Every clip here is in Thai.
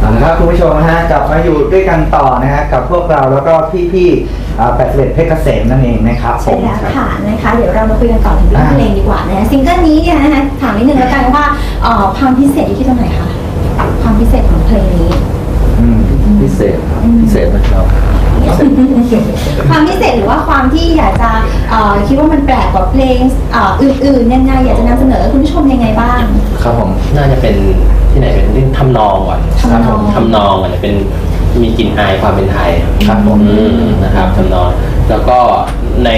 เอาละครับคุณผู้ชมนะฮะกลับมาอยู่ด้วยกันต่อนะฮะกับพวกเราแล้วก็พี่ๆอ่าแปดสิบเอ็ดเพชรเกษมนั่นเองนะครับผใช่มแล้วครับ ค่ะนะคะ เดี๋ยวเรามาคุยกันต่อถึงเรื่องเพลงดีกว่านะซิงเกิลนี้เนี่ยนะคะถามนิดนึงแล้วกันว่าเอ่อความพิเศษอยู่ที่ตรงไหนคะความพิเศษของเพลงนี้ อืมพิเศษครับพิเศษนะครับ ความพิเศษหรือว่าความที่อยากจะเอ่อคิดว่ามันแปลกกว่าเพลงเอ่ออื่นๆยังไงอยากจะนำเสนอคุณผู้ชมยังไงบ้าง ครับผมน่าจะเป็นที่ไหนเป็นเรื่องทำนองก่อนทำนอง ครับผมทำนองก่อนเป็นมีกลิ่นอายความเป็นไทยครับผมอืมนะครับทำนองแล้วก็ใน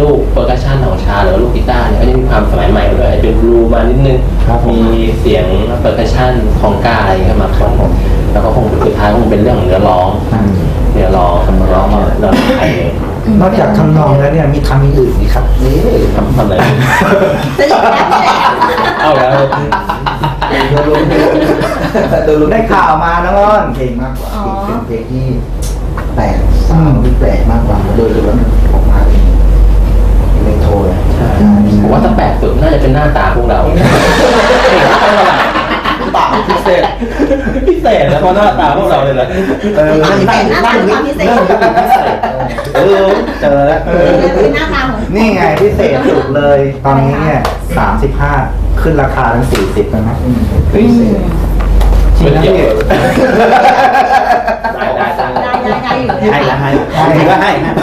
ลูกเปอร์คัชชันของชาหรือว่าลูกกีตาร์เนี่ยก็จะมีความสมัยใหม่ด้วยเป็นบลูมานิดนึงครับผมมีเสียงเปอร์คัชชันของกาอะไรอย่างเงี้ยมาครับผม แล้วก็คงสุดท้ายคงเป็นเรื่องของเนื้อร้องอืมเนื้อร้องคำร้องมาร้องไทยเลยนอกจากทำนองแล้วเนี่ยมีทำอย่างอื่นอีกครับนี่ทำทำอะไรจะหยุดแล้วนี่แหละเอาแล้วได้ข่าวมานะม่อนเพลงมากกว่าอ๋อเป็นเพลงที่แปลกสาวที่แปลกมากกว่าโดยรวมออกมาเป็นอิเล็กโทรนะใช่ผมว่าถ้าแปลกสุดน่าจะเป็นหน้าตาพวกเราเปล่า พิเศษพิเศษแล้วเพราะหน้าตาพวกเราเลยแหละเออความพิเศษหน้าตาความพิเศษเออเจอแล้วเออคือหน้าตาของนี่ไงพิเศษสุดเลย ตอนนี้เนี่ยสามสิบห้าขึ้นราคาทั้งสี่สิบแล้วนะอืมจริงนะพี่ได้ได้ได้ได้ได้ได้อยู่ให้นะละคะให้ให้ก็ให้นะ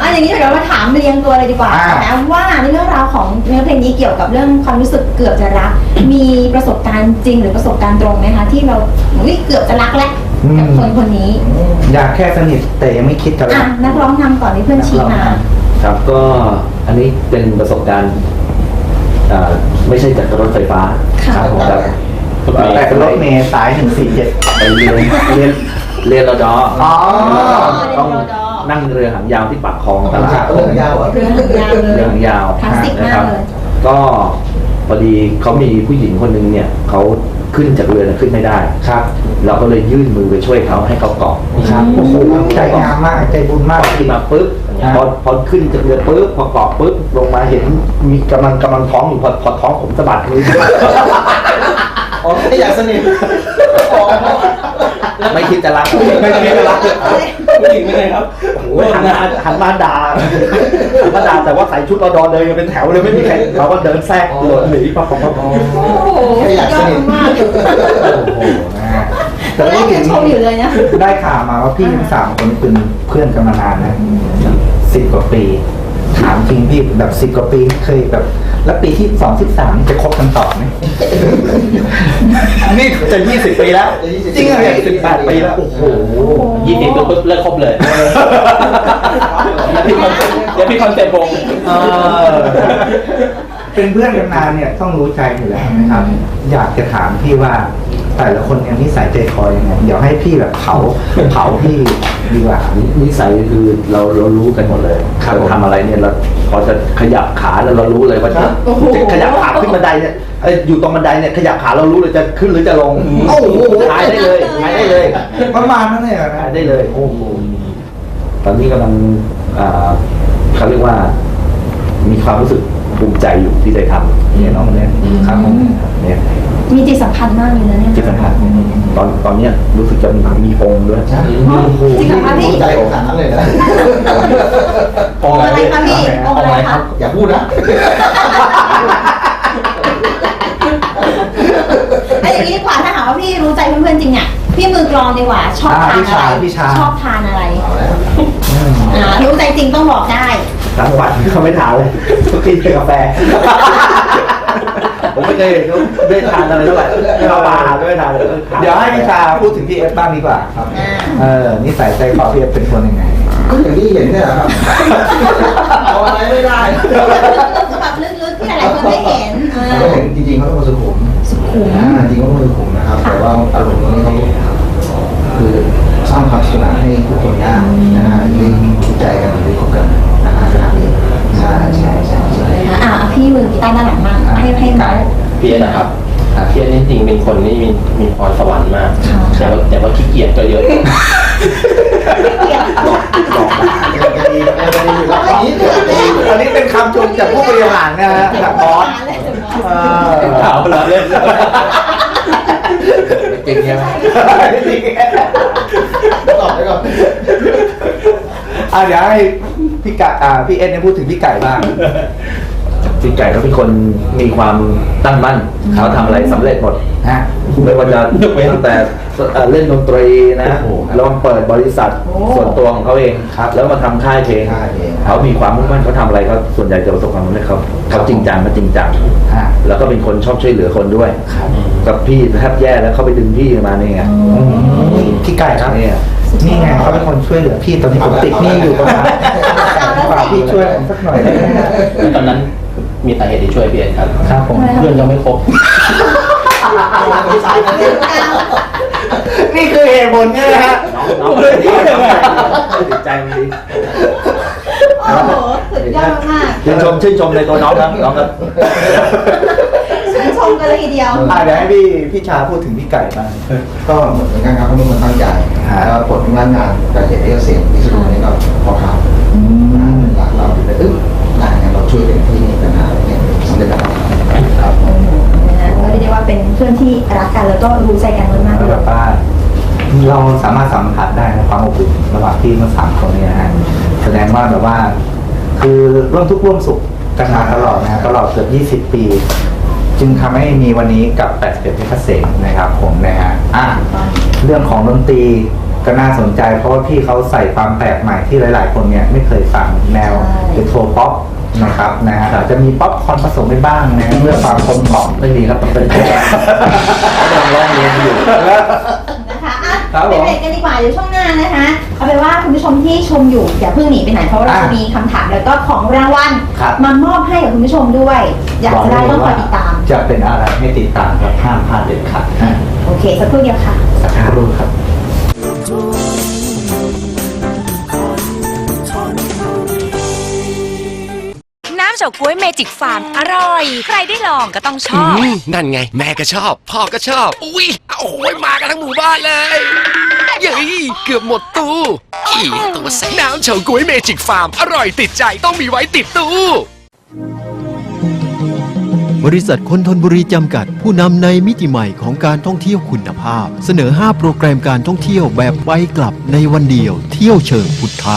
อะอย่างนี้เดี๋ยวเรามาถามเรียงตัวเลยดีกว่าอ่านะว่าในเรื่องราวของเนื้อเพลงนี้เกี่ยวกับเรื่องความรู้สึกเกือบจะรัก มีประสบการณ์จริงหรือประสบการณ์ตรงไหมคะ ที่เราอุ๊ยเกือบจะรักแล้วกับคนคนนี้อยากแค่สนิทแต่ยังไม่คิดจะอะรักนักร้องนำก่อนที่เพื่อนชี้มา ครับก็อันนี้เป็นประสบการณ์อ่าไม่ใช่จากรถไฟฟ้าค่ะ ครับผมครับแต่เป็นรถเมย์สายหนึ่งสี่เจ็ด ไปเรียนเรียนเรียนรอดออ๋อ ต้องนั่งเรือหางยาวที่ปากคลองตลาด เรื่องยาวเหรอ เรื่องหนึ่งยาวเลเรือยหางยาวคลาสสิกนะมาคกรับเลย ก็ พอดีเขามีผู้หญิงคนหนึ่งเนี่ยเขาขึ้นจากเรือน่ะขึ้นไม่ได้ ครับ เราก็เลยยื่นมือไปช่วยเขาให้เขาเกาะครับโอ้โหใจงามมากใจบุญมากขึ้นมาปุ๊บพอพอขึ้นจากเรือปุ๊บพอเกาะปุ๊บลงมาเห็นมีกำลังกำลังท้องอยู่พอพอท้องผมสะบัดมืออ๋อไม่อยากสนิทอ๋อไม่คิดจะรักไม่คิดจะรัก ไม่ถึงไม่เลยครับโอ้ยหันมาหันมาด่าหันมาด่าแต่ว่าใส่ชุดรอดอเดินกันเป็นแถวเลยไม่มีใครเราก็เดินแทรกหลบหนีปั๊บปั๊บปั๊บปั๊บโอ้โหไม่อยากสนิทมากโอ้โหนะฮะตอนแรกยังชมอยู่เลยนะ ได้ข่าวมาว่าพี่ทั้งสามคนเป็นเพื่อนกันมานานนะสิบกว่าปี ถามจริงพี่แบบสิบกว่าปีเคยแบบ แล้วปีที่สองสิบสามจะคบกันต่อไหม นี่จะยี่สิบปีแล้ว จริงเหรอพี่สิบแปดปีแล้ว โอ้โห ยี่สิบปุ๊บเลิกครบเลยเดี๋ยวพี่คอนเซ็ปต์วงเออเป็นเพื่อนกันนานเนี่ยต้องรู้ใจอยู่แล้วนะครับ อยากจะถามพี่ว่า แต่ละคนเนี่ยนิสัยใจคอยังไงเดี๋ยวให้พี่แบบเผาเผาพี่ดีกว่า นิสัยคือเราเรารู้กันหมดเลยครับเราทำอะไรเนี่ยเราพอจะขยับขาแล้วเรารู้เลยว่าจะโอ้โห จะขยับขาขึ้นบันไดเนี่ยเอ้ยอยู่ตรงบันไดเนี่ยขยับขาเรารู้เลยจะขึ้นหรือจะลงโอ้โห ทายได้เลยทายได้เลย ประมาณนั้นเลยเหรอนะทายได้เลย โอ้โห ตอนนี้กำลังอ่าเขาเรียกว่า มีความรู้สึก ภูมิใจอยู่ที่ได้ทำเนี่ยน้องเนี่ยครับผมเนี่ยมีจิตสัมพันธ์มากเลยนะเนี่ยจิตสัมผัสตอนตอนเนี้ยรู้สึกจะมีมีองค์ด้วยจริงเหรอคะพี่รู้ใจของขนาดนั้นเลยนะองค์อะไรคะพี่องค์อะไรคะอย่าพูดนะไอ้อย่างนี้ดีกว่าถ้าหากว่าพี่รู้ใจเพื่อนๆจริงเนี่ยพี่มือกลองดีกว่าชอบทานอะไรพี่ชาชอบทานอะไรเอาแล้วอ่ารู้ใจจริงต้องบอกได้ ทั้งวันเขาไม่ทานเลยเขากินแต่กาแฟ ผมไม่เคยเห็นเขาได้ทานอะไรเท่าไหร่เราบาร์ไม่ทานเลยเดี๋ยวให้พี่ชาพูดถึงพี่เอฟบ้างดีกว่าครับอ่าเออนิสัยใจคอพี่เอฟเป็นคนยังไง ก็อย่างที่เห็นเนี่ยครับเอาอะไรไม่ได้แบบลึกๆที่หลายคนไม่เห็นอ่าเขาเห็นจริงๆเขาเป็นคนสุขุมสุขุมอ่าจริงๆเขาเป็นคนสุขุมนะครับแต่ว่าอารมณ์นี้เขาคือสร้างความสนุกให้ผู้คนได้นะฮะยิ่งรู้ใจกันหรือคบกันนะฮะขนาดนี้ใช่ใช่ใช่ใช่ อ่าอ่า พี่มือกีตาร์ด้านหลังมากให้ให้มาพี่เอ็นะครับเพียรนี่จริงๆเป็นคนที่มีมีพรสวรรค์มากค่ะแต่ว่าแต่ว่าขี้เกียจก็เยอะเกี่ยวอันนี้เป็นคำชมจากผู้บริหารนะฮะจากบอสเออข่าวเราเล่นจริงใช่ไหมตอบไปก่อนอะเดี๋ยวให้พี่ไก่อ่าพี่เอ็นเนี่ยพูดถึงพี่ไก่บ้าง พี่ไก่เขาเป็นคนมีความตั้งมั่นเขาทำอะไรสำเร็จหมด ฮะ ไม่ว่าจะตั้งแต่เอ่อเล่นดนตรีนะโอ้โหแล้วมาเปิดบริษัทโอ้ ส่วนตัวของเขาเองครับแล้วมาทำค่ายเพลงค่ายเพลงเขามีความมุ่งมั่นเขาทำอะไรเขาส่วนใหญ่จะประสบความสำเร็จเขาเขาจริงจังเขาจริงจังฮะ แล้วก็เป็นคนชอบช่วยเหลือคนด้วยกับพี่แทบแย่แล้วเขาไปดึงพี่มานี่ไงอืมพี่ไก่ครับเนี่ย นี่ไงเขาเป็นคนช่วยเหลือพี่ตอนนี้ผมติดหนี้อยู่ประมาณฝากพี่ช่วยผมสักหน่อยได้ไหมฮะ ตอนนั้น มีสาเหตุที่ช่วยพี่เอ็ดครับครับผมเพื่อนยังไม่ครบนี่คือเหตุผลใช่ไหมฮะน้องๆเลยดีติดใจมันดีโอ้โหสุดยอดมากชื่นชมชื่นชมในตัวน้องครับน้องครับชื่นชมกันเลยทีเดียวอะเดี๋ยวให้พี่พี่ชาพูดถึงพี่ไก่บ้างก็เหมือนกันครับเขาเป็นคนตั้งใจฮะแล้วผลงานงานการเขียนเอกเสียงที่สุดนี้ก็พอทำหลักเราเลยเอ้ยได้งั้นเราช่วยเป็นที่ กกันแล้วก็รู้ใจกันมากๆแล้วเลแบยบว่าเราสามารถสัมผัสได้นะความอบอุ่นระหว่างพี่ทั้งสามคนเนี่ยนะฮะแสดงว่าแบบว่า คือร่วมทุกข์ร่วมสุขกันมาตลอดนะฮะตลอดเกือบ20 ปี จึงทำให้มีวันนี้กับ 81เพชรเกษมนะครับ ผมนะฮะอะเรื่องของดนตรีก็น่าสนใจเพราะว่าพี่เขาใส่ความแปลกใหม่ที่หลาย ๆ คนเนี่ยไม่เคยฟังแนวเอโทรป๊อป นะครับนะฮะอาจจะมีป๊อปคอร์นผสมไปบ้างนะเพื่อความกลมกล่อมไม่มีครับเป็นแค่ยังร้องเรียนอยู่ นะคะอะครับผมไปเบรกกันดีกว่าเดี๋ยวช่วงหน้านะคะ เอาเป็นว่าคุณผู้ชมที่ชมอยู่อย่าเพิ่งหนีไปไหนเพราะว่าเราอะจะมีคำถามแล้วก็ของรางวัลครับ มามอบให้กับคุณผู้ชมด้วย อยากจะได้ต้องคอยติดตาม จะเป็นอะไรให้ติดตามครับห้ามพลาดเด็ดขาดอะโอเค สักครู่เดียวค่ะ สักครู่ครับาก๊วยเมจิกฟาร์มอร่อย ใครได้ลองก็ต้องชอบอืมนั่นไง แม่ก็ชอบ พ่อก็ชอบ อุ้ยโอ้ยมากันทั้งหมู่บ้านเลยเย้ยเกือบหมดตู้อีตัวแสน้ำเฉาก๊วยเมจิกฟาร์มอร่อยติดใจต้องมีไว้ติดตู้ บริษัทคนทนบุรีจำกัด ผู้นำในมิติใหม่ของการท่องเที่ยวคุณภาพ เสนอ 5 โปรแกรมการท่องเที่ยวแบบไปกลับในวันเดียว เที่ยวเชิงพุทธะ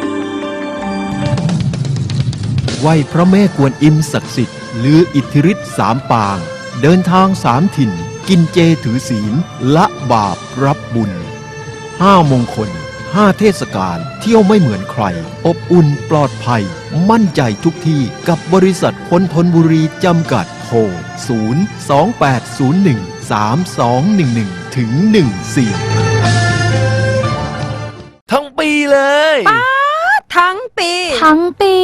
ไหว้พระแม่กวนอิมศักดิ์สิทธิ์ลืออิทธิฤทธิ์สามปาง เดินทางสามถิ่น กินเจถือศีล ละบาปรับบุญห้ามงคลห้าเทศกาลเที่ยวไม่เหมือนใคร อบอุ่นปลอดภัย มั่นใจทุกที่กับบริษัทคนทนบุรีจำกัดโทร0 2 8 0 1 3 2 1 1 ถึง 14 ทั้งปีเลย ทั้งปี ทั้งปี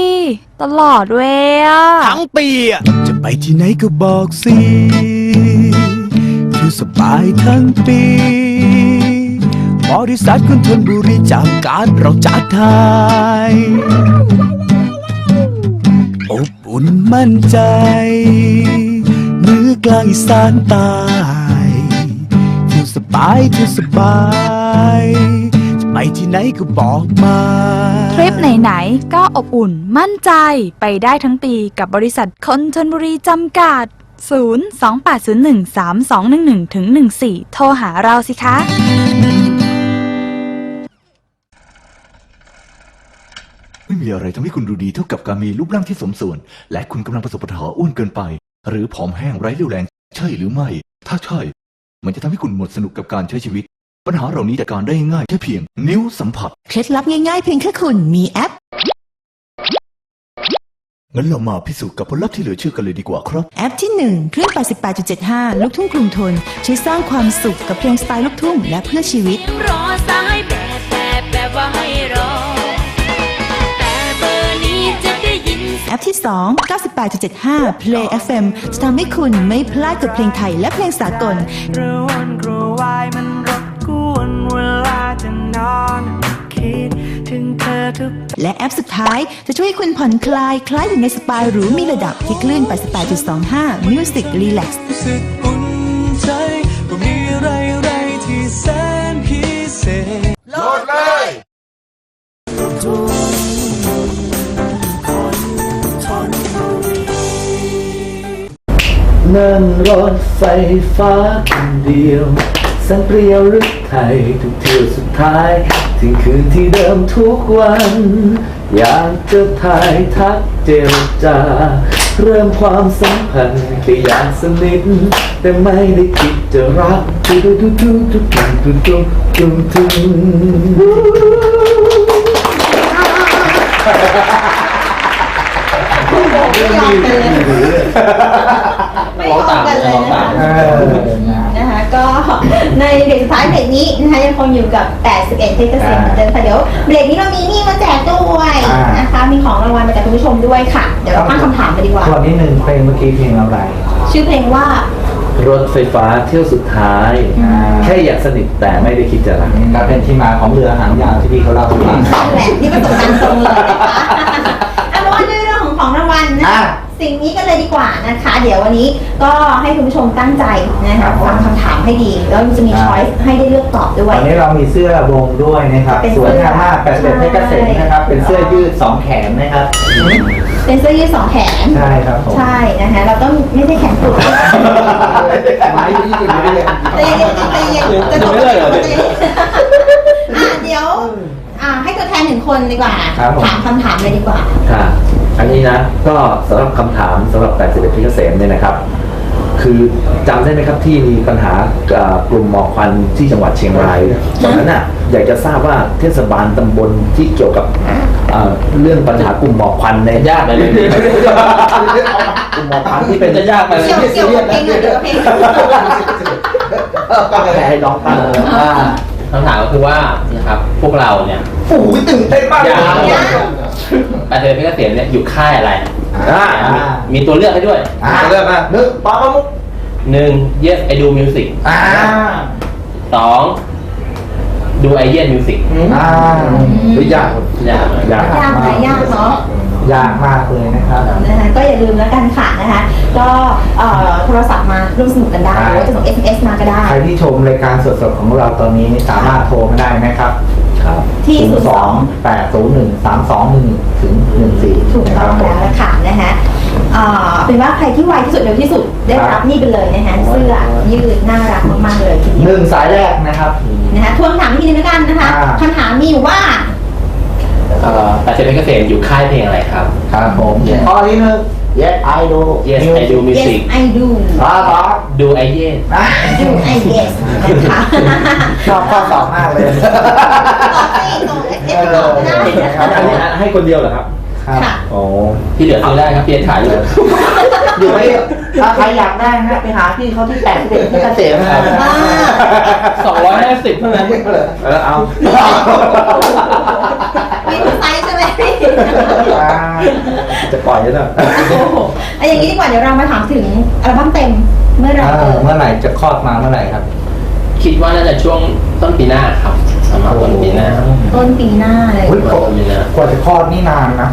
ตลอดเว้ยอะทั้งปีอะจะไปที่ไหนก็บอกสิอยู่สบายทั้งปีบริษัทคนทนบุรีจำกัดเราจัดไทยอบอุ่นมั่นใจเหนือกลางอีสานใต้เที่ยวสบายเที่ยวสบาย จะไปที่ไหนก็บอกมา ทริปไหนๆ ก็อบอุ่นมั่นใจไปได้ทั้งปีกับบริษัทคนชนบุรีจำกัด 028013211ถึง14 โทรหาเราสิคะ ไม่มีอะไรทำให้คุณดูดีเท่ากับการมีรูปร่างที่สมส่วน และคุณกำลังประสบปัญหาอ้วนเกินไป หรือผอมแห้งไร้เรี่ยวแรง ใช่หรือไม่ ถ้าใช่ มันจะทำให้คุณหมดสนุกกับการใช้ชีวิต ปัญหาเหล่านี้จัดการได้ง่ายแค่เพียง นิ้วสัมผัส เคล็ดลับง่ายๆเพียงแค่คุณมีแอป งั้นเรามาพิสูจน์กับผลลัพธ์ที่เหลือเชื่อกันเลยดีกว่าครับ แอปที่ 1 เครื่อง 88.75 ลูกทุ่งกรุงทน ช่วยสร้างความสุขกับเพลงสไตล์ลูกทุ่งและเพื่อชีวิต รอสายแบบแบบแบบว่าให้รอ แต่เบอร์นี้จะได้ยิน แอปที่ 2 98.75 Play FM จะทำให้คุณไม่พลาดกับเพลงไทยและเพลงสากล กระวนกระวายมัน และแอปสุดท้ายจะช่วยให้คุณผ่อนคลาย คล้ายอยู่ในสปาหรูมีระดับที่คลื่น 88.25 Music Relax รู้สึกอุ่นใจว่ามีอะไรอะไรที่แสนพิเศษนั่งรถไฟฟ้าคนเดียว แสันเปรียวหรือไทยทุกเที่ยวสุดท้าย ถึงคืนที่เดิมทุกวัน อยากจะถ่ายทักเจรจา เริ่มความสัมพันธ์แค่อยากสนิทแต่ไม่ได้คิดจะรักทุกทุกทุกทุกทุกทุกทุกทุกทุกไม่ยอมกันเลยนะคะ เออนะนะคะ ก็ในเบรกสุดท้ายเบรกนี้นะคะยังคงอยู่กับ 81เทคเกษตรเหมือนเดิมค่ะเดี๋ยวเบรกนี้เรามีนี่มาแจกด้วยอ่านนะคะ มีของรางวัลมาแจกคุณผู้ชมด้วยค่ะ เดี๋ยวเราตั้งคำถามไปดีกว่าส่วนนี้หนึ่งเพลงเมื่อกี้เพลงอะไร ชื่อเพลงว่ารถไฟฟ้าเที่ยวสุดท้ายอ่าแค่อยากสนิทแต่ไม่ได้คิดจะรักนี่ก็เป็นที่มาของเรือหางยาวที่พี่เขาเล่าให้ฟังนั่นแหละนี่ประสบการณ์ตรงเลยนะคะเอาเป็นว่าด้วยเรื่องของของรางวัลนะอะคะ สิ่งนี้กันเลยดีกว่านะคะ เดี๋ยววันนี้ก็ให้คุณผู้ชมตั้งใจนะคะฟังคำถามให้ดี แล้วจะมีช้อยส์ให้ได้เลือกตอบด้วยวันนี้เรามีเสื้อวงด้วยนะครับเป็นสเสื้อวยงามมากแปดสิบเพชรเกษมนะครับ เป็นเสื้อยืดสองแขนนะครับ เป็นเสื้อยืดสองแขน ใช่ครับผมใช่นะคะแล้วก็ไม่ใช่แขนกุดไม้ยืดอยู่เลย ใจเย็นใจเย็นจะตกใจเย็นอะเดี๋ยว อ่าให้ตัวแทนหนึ่งคนดีกว่า ครับผม ถามคำถามเลยดีกว่า ค่ะอันนี้นะก็สำหรับคำถามสำหรับ81พิเศษเนี่ยนะครับ คือจำได้ไหมครับที่มีปัญหาเอ่อกลุ่มหมอกควันที่จังหวัดเชียงรายตอนนั้นน่ะอยากจะทราบว่าเทศบาลตำบลที่เกี่ยวกับเอ่อเรื่องปัญหากลุ่มหมอกควันในยากไปเลยกลุ่มหมอกควันที่เป็นจะยากไปเลยเกี่ยวเกี่ยวกับเพลงหน่อยเกี่ยวกับเพลงก็ให้น้องตั้ง อ่า คำถามก็คือว่านะครับพวกเราเนี่ย โอ้ยตื่นเต้นมากอยากเลยแปดเทพิเกษมเนี่ยอยู่ค่ายอะไรอ่ามีมีตัวเลือกให้ด้วยอ่าเริ่มมานึกป๊อปมุกหนึ่ง Yes I Do Music อ่าสองดูไอเย็นมิวสิกอ่าไม่ยาก ยากยากยากไหมยากเนาะ ยากมากเลยนะครับ นะคะก็อย่าลืมแล้วกันค่ะนะคะก็เอ่อโทรศัพท์มาร่วมสนุกกันได้หรือว่าจะส่ง SMS มาก็ได้ ใครที่ชมรายการสดๆของเราตอนนี้สามารถโทรมาได้นะครับครับที่02 801 3211ถึง14ถูกต้องนะคแล้รัวบละค่ะนะคะเอ่อเป็นว่าใครที่ไวที่สุดเร็วที่สุดได้รับนี่ไปเลยนะคะเสื้อยืดน่ารักมากๆเลยทีหเดียวนึ่งสายแรกนะครับ นะคะทวงถามอีกทีนึงแล้วกันนะคะอ่า คำถามมีอยู่ว่า แปดเทพิเกษมอยู่ค่ายเพลงอะไรครับ ครับผมข้อที่หนึ่ง Yes I do Yes I Do Yes Music I do ต่อต่อดูไอเย็นนะ do I yes นะคะชอบข้อสอบมากเลยตอบสิส่ง SMS ตอบได้นะคะอันนี้ให้คนเดียวเหรอครับ ครับค่ะอ๋อที่เหลือซื้อได้ครับเพียรขายอยู่อยู่ไม่ถ้าใครอยากได้นะไปหาพี่เขาที่แปดสิบเอ็ดที่เกษมนะครับอ่าสองร้อยห้าสิบเท่านั้นเออเอา มีทุกไซส์ใช่ไหมพี่ อ่าจะปล่อยแล้วนะโอ้โหเอาอย่างนี้ดีกว่าเดี๋ยวเรามาถามถึงอัลบั้มเต็มเมื่อไหรเอเอ่อยเมื่อไหร่จะคลอดมาเมื่อไหร่ครับคิดว่าน่าจะช่วงต้นปีหน้าครับประมาณต้นปีหน้าต้นปีหน้าเลยอุ๊ยต้นปีหน้ากว่าจะคลอดนี่นานนะ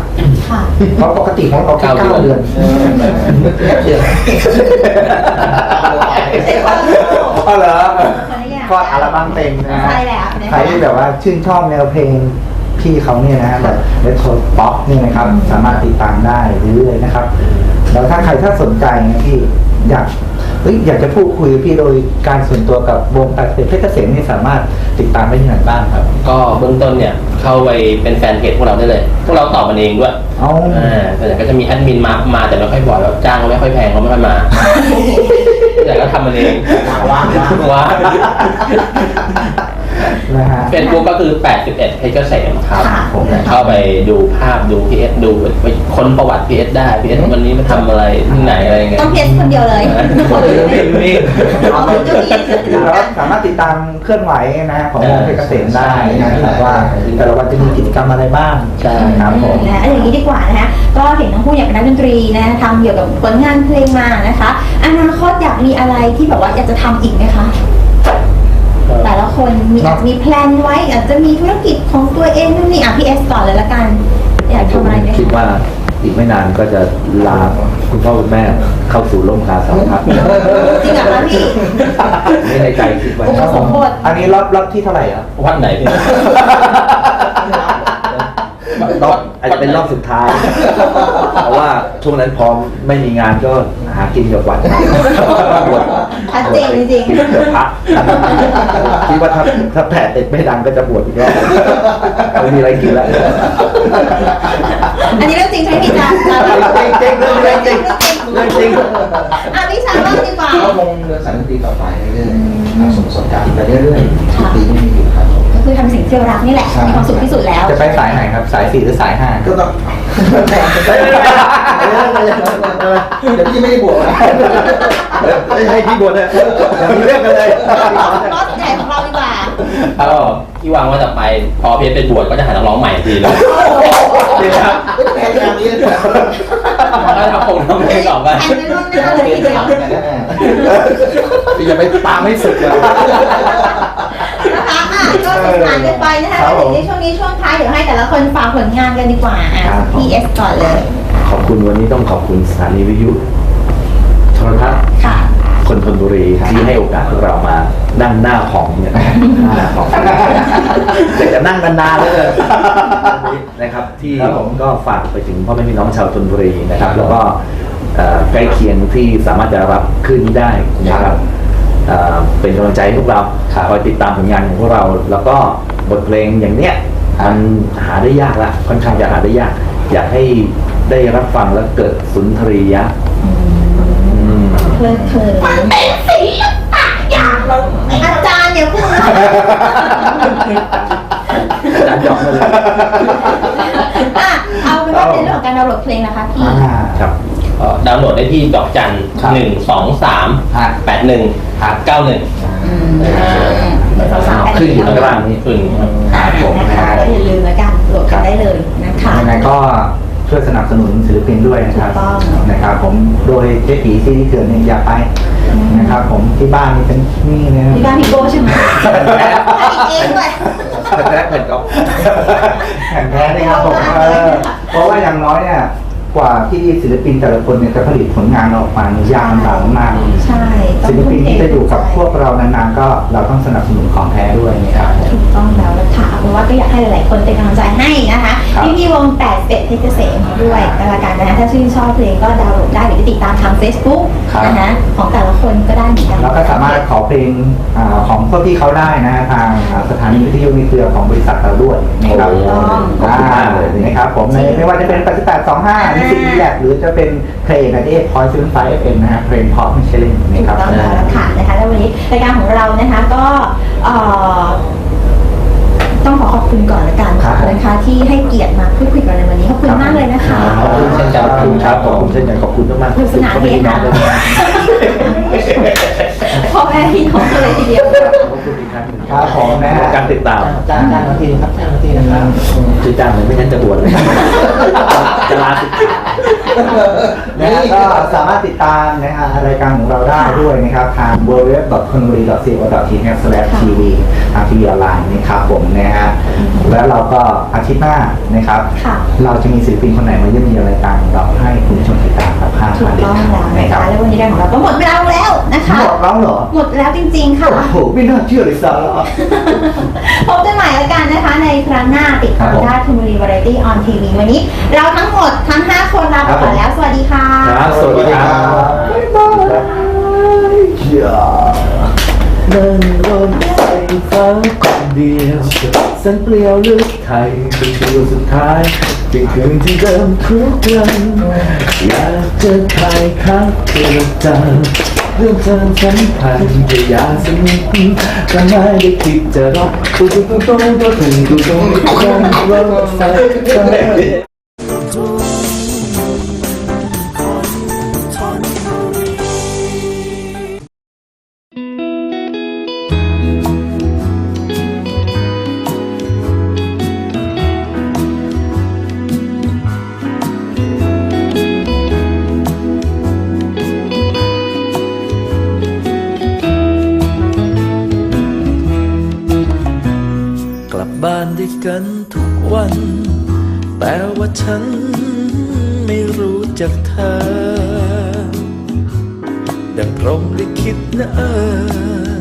ค่ะ เพราะปกติของเราแค่เก้าเก้าเดืเดืออนนเดือนใช่ค่ะอ๋อเหรอคนละอย่างคลอดอัลบั้มเต็มนะใช่แล้วนะคะ ใครที่แบบว่าชื่นชอบแนวเพลง พี่เขาเนี่ยนะฮะแบบเรโทรป๊อปนี่นะครับ สามารถติดตามได้เรื่อยๆนะครับแล้วถ้าใครถ้าสนใจนะพี่อยากเอ้ยอยากจะพูดคุยกับพี่โดยการส่วนตัวกับวงตัดเพชรเกษมนี่สามารถติดตามได้ที่ไหนบ้างครับ ก็เบื้องต้นเนี่ยเข้าไปเป็นแฟนเพจพวกเราได้เลย พวกเราตอบมันเองด้วยเอาอ่าแต่ก็จะมีแอดมินมามาแต่ไม่ค่อยบ่อยแล้วจ้างไม่ค่อยแพงเขาไม่ค่อยมาแต่ก็ทำมันเองว่างๆว่า นะฮะ เฟซบุ๊กก็คือ 81เพจเกษมครับค่ะ ผมเข้าไปดูภาพดูพีเอสดูไปค้นประวัติพีเอสได้พีเอสวันนี้มาทำอะไรที่ไหนอะไรเงี้ยต้องเพชรคนเดียวเลยคนอื่นไม่นี่เอาเป็นเจ้าหญิงเสือดแล้วสามารถติดตามเคลื่อนไหวนะฮะของวงเพชรเกษมได้นะครับว่าแต่ละวันจะมีกิจกรรมอะไรบ้างใช่ ครับผม นะอย่างนี้ดีกว่านะคะก็เห็นทั้งคู่อยากเป็นนักดนตรีนะทำเกี่ยวกับผลงานเพลงมานะคะอนาคตอยากมีอะไรที่แบบว่าอยากจะทำอีกไหมคะ แต่ละคนมีอาจจะมีแพลนไว้ อาจจะมีธุรกิจของตัวเองนู่นนี่อะพี่เอสก่อนเลยละกัน อยากทำอะไรไหมคิดคะว่าอีกไม่นานก็จะลาคุณพ่อคุณแม่เข้าสู่ร่มกาสาวพักจริงเหรอคะพี่ไม่ในใจคิดไว้อุปสมบทอันนี้รอบรอบที่เท่าไหร่อะ วัดไหนพี่ รอบอาจจะเป็นรอบสุดท้าย เพราะว่าช่วงนั้นพอไม่มีงานก็หากินกับวัดบวชชัดเจนจริงเดี๋ยวพระคิดว่าถ้าถ้าแผลติดไม่ดังก็จะบวชอีกรอบไม่มีอะไรกินแล้วๆอันนี้เรื่องจริงใช่ไหมพี่จ๊ะจ๊ะจริงๆเรื่องจริงเรื่องจริง อะพี่ชายบ้างดีกว่า ก็คงเดินสายดนตรีต่อไปเรื่อยๆนะสมสดการไปเรื่อยๆทุกปีไม่มีหยุดครับผมก็ คือทำสิ่งที่เรารักนี่แหละใช่มีความสุขที่สุดแล้ว จะไปสายไหนครับ สายสี่หรือสายห้าก็ต้องเดี๋ยวพี่ไม่ได้บวกนะไม่ให้พี่บวชเลยอย่ามีเรื่องกันเลยรอบใหญ่ของเราดีกว่าก็ที่วางว่าจะไปพอเพชรไปบวชก็จะหานักร้องใหม่ทันทีเลยไม่แพ้อย่างนี้เลยแล้วทำผมทำเพลงต่อไปแอนเป็นล่วงหน้าเลยทีเดียวอย่าไปตามให้สึกเลยนะคะอะ ก็สื่อสารกันไปนะคะแล้วถึงในช่วงนี้ช่วงท้ายเดี๋ยวให้แต่ละคนฝากผลงานกันดีกว่าอะ ครับผมพีเอสก่อนเลย ขอบคุณวันนี้ต้องขอบคุณสถานีวิทยุโทรทัศน์ค่ะ คนทนบุรีที่ให้โอกาสพวกเรามานั่งหน้าของเนี่ยหน้าของอยากจะนั่งนานๆเลยนะครับ ที่ครับผมก็ฝากไปถึงพ่อแม่พี่น้องชาวชนบุรีนะครับ แล้วก็เอ่อใกล้เคียงที่สามารถจะรับคลื่นนี้ได้นะครับ เอ่อเป็นกำลังใจให้พวกเราคอยติดตามผลงานของพวกเรา แล้วก็บทเพลงอย่างเนี้ยมันหาได้ยากละค่อนข้างจะหาได้ยาก อยากให้ได้รับฟังแล้วเกิดสุนทรียะอืมเพลิดเพลินมันเป็นศิลปะอย่างเราอาจารย์อย่าพูดนะอาจารย์หยอกมาเลยอะเอาเป็นว่าในเรื่องของการดาวน์โหลดเพลงนะคะพี่อ่าครับก็ ดาวน์โหลดได้ที่ดอกจันครับ หนึ่งสองสามฮะแปดหนึ่งเก้าหนึ่งสาวๆขึ้นอยู่ข้างล่างนี่ขึ้นครับ ครับผมนะนะคะฮะก็อย่าลืมแล้วกันโหลดกันได้เลยนะคะ ยังไงก็ช่วยสนับสนุนศิลปินด้วยนะครับถูกต้อง นะครับ ผมโดยเจ๊ปีที่เกิดเนี่ยอย่าไปนะครับ ผมที่บ้านนี่เป็นนี่นะพี่บ้านพี่โก้ใช่ไหมผลิตเองด้วย แพ้แผ่นก๊อฟแข่งแพ้นี่ครับผมเออเพราะว่าอย่างน้อยเนี่ย กว่าที่ศิลปินแต่ละคนเนี่ยจะผลิตผลงานออกมาเนี่ยยากลำบากมากใช่ต้องศิลปินที่จะอยู่กับพวกทุ่มเทเรานานๆก็เราต้องสนับสนุนของแท้ด้วยนะครับถูกต้องแล้วละค่ะเพราะว่าก็อยากให้หลายๆคนเป็นกำลังใจให้นะคะครับพี่พี่วงแปดเป็ดเพชรเกษมด้วยกันละกันนะคะถ้าชื่นชอบเพลงก็ดาวน์โหลดได้หรือติดตามทาง Facebook ครับนะคะของแต่ละคนก็ได้เหมือนกันแล้วก็สามารถขอเพลงอาของพวกพี่เขาได้นะฮะทางอ่าสถานีวิทยุในเครือของบริษัทเราด้วยนะครับโอ้ขอบคุณมากเลยนะครับผมในไม่ว่าจะเป็น8825นิสิตนีแลกหรือจะเป็นเพลงในที่พอยซ์ไฟเอฟเอ็มนะฮะเพลงเพราะไม่ใช่เล่นนะถูคกรับต้องแล้วละค่ะนะคะแล้ววันนี้รายการของเรานะคะก็เอ่อต้องขอขอบคุณก่อนละกันครับนะคะที่ให้เกียรติมาพูดคุยกันในวันนี้ขอบคุณมากเลยนะคะขอบคุณเช่นกันขอบคุณครับขอบคุณเช่นกันขอบคุณมากๆสนุกสนานขอบคุณเฮพี่น้อฮางเลยนะ พ่อแม่พี่น้องกันเลยทีเดียวขอบคุณอีกครั้งหนึ่งครับผมนะฮะ การติดตามจ้างจ้างนาทีนะครับจ้างนาทีนะครับ ชื่อจ้างเลยไม่งั้นจะบวชเลยจะลาสิกขานะฮะก็สามารถติดตามนะฮะรายการของเราได้ด้วยนะครับทาง w w w c o n b u r i c o t h t v ทางทีวีออนไลน์นะครับผมนะฮะแล้วเราก็อาทิตย์หน้านะครับ ค่ะ เราจะมีศิลปินคนไหนมาเยี่ยมเยียนรายการของเราให้คุณผู้ชมติดตามครับห้ามพ ถูลากดเด็ดต้องขาดแล้วนะนะครัคะบแล้ววันนี้รายการของเราก็หมดเวลาลงแล้วนะคะ หมดแล้วเหรอ หมดแล้วจริงๆค่ะ โอ้โห ไม่น่าเชื่อเลยซาร่าพบกันใหม่แล้วกันนะคะ ในครั้งหน้าติดตามครับผมได้ทุนบุรีวาไรตี้ออนทีวีวันนี้ เราทั้งหมดทั้ง 5 คนลาไปครับก่อนก่อนแล้ว สวัสดีค่ะครับสวัสดีครับอย่านั่งรถไฟฟ้าคนเดียวสันเปลี่ยวลึกไทยเป็นตัวสุดท้ายเพี ยงคืนที่เดิมทุกวันอยากจะถ่ายคับเกี่ยวกังเรื่องเธอสัมพันธ์จะอยากสนิทแต่ไม่ได้คิดจะรักตุ้งตุ้งตุ้งตุ้งตุ้งตุ้งตุ้งตุ้งรถไฟ กันทุกวัน แต่ว่าฉันไม่รู้จักเธอ ดังพรมลิขิตนะเออ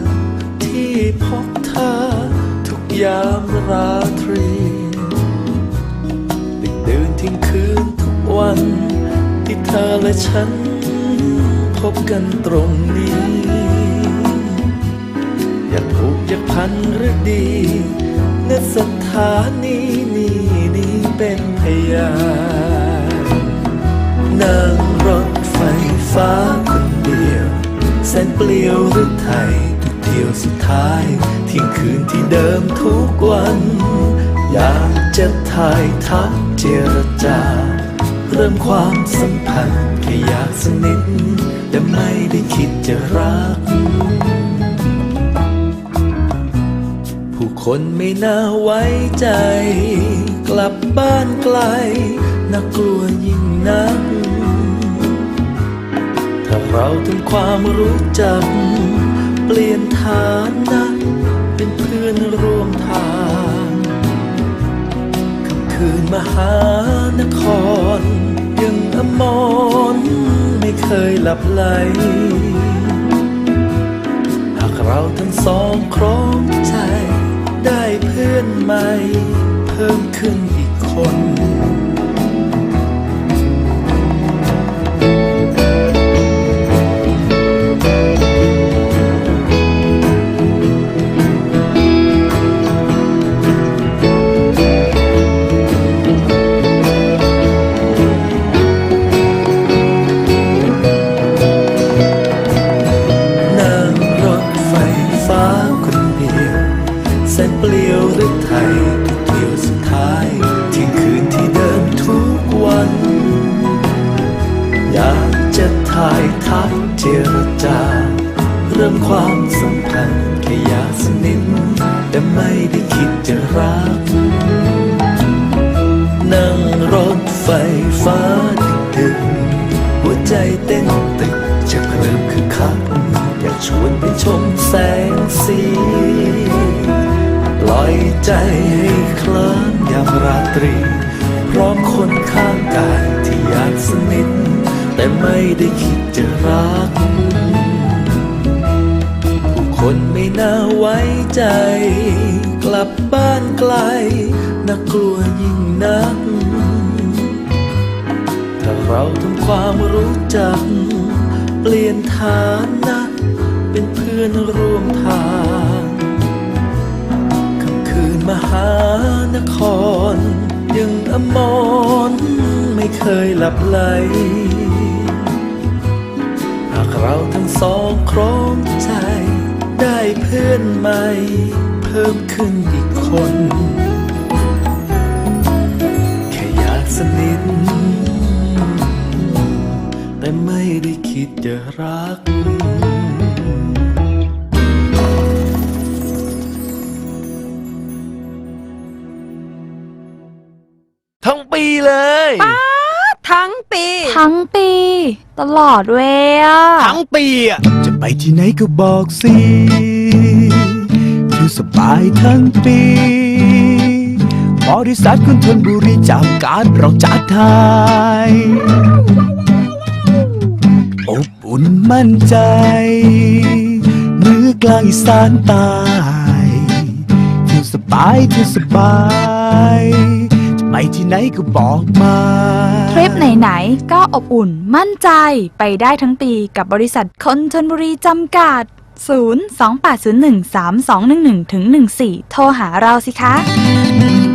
ที่พบเธอทุกยามราตรีดึกดื่นทิ้งคืนทุกวัน ที่เธอและฉัน พบกันตรงนี้ อยากผูกอยากพันหรือดี ถานีนี้นี้เป็นพยานนั่งรถไฟฟ้าคนเดียว แสนเปลี่ยวหรือไทยทุกเที่ยวสุดท้ายที่ยงคืนที่เดิมทุกวัน อยากจะถ่ายทักเจรจา เริ่มความสัมพันธ์แค่อยากสนิทแต่ไม่ได้คิดจะรัก คนไม่น่าไว้ใจ กลับบ้านไกลน่ากลัวยิ่งนัก ถ้าเราทำความรู้จัก เปลี่ยนฐานะเป็นเพื่อนร่วมทางค่ำคืนมหานคร ยังอมรไม่เคยหลับไหลหากเราทั้งสองครองใจ พื่อนใหม่ เพิ่มขึ้นอีกคน ไม่ได้คิดจะรัก ผู้คนไม่น่าไว้ใจ กลับบ้านไกลน่ากลัวยิ่งนัก ถ้าเราทำความรู้จัก เปลี่ยนฐานะเป็นเพื่อนร่วมทางค่ำคืนมหานคร ยังอมรไม่เคยหลับไหล เราทั้งสองครองใจ ได้เพื่อนใหม่ เพิ่มขึ้นอีกคน แค่อยากสนิทแต่ไม่ได้คิดจะรัก ทั้งปี ตลอดเวยอะทั้งปีอะจะไปที่ไหนก็บอกสิคือสบายทั้งปีบริษัทคุณทนบุรีจากการเราจัดทายอบอุ่นมั่นใจเหนือกลางอีสานใต้เที่ยวสบายเที่ยวสบายจะ ไปที่ไหนก็บอกมา ทริปไหนๆก็อบอุ่นมั่นใจไปได้ทั้งปีกับบริษัทคนชนบุรีจำกัด 0 2 8 0 1 3 2 1 1 14 โทรหาเราสิคะ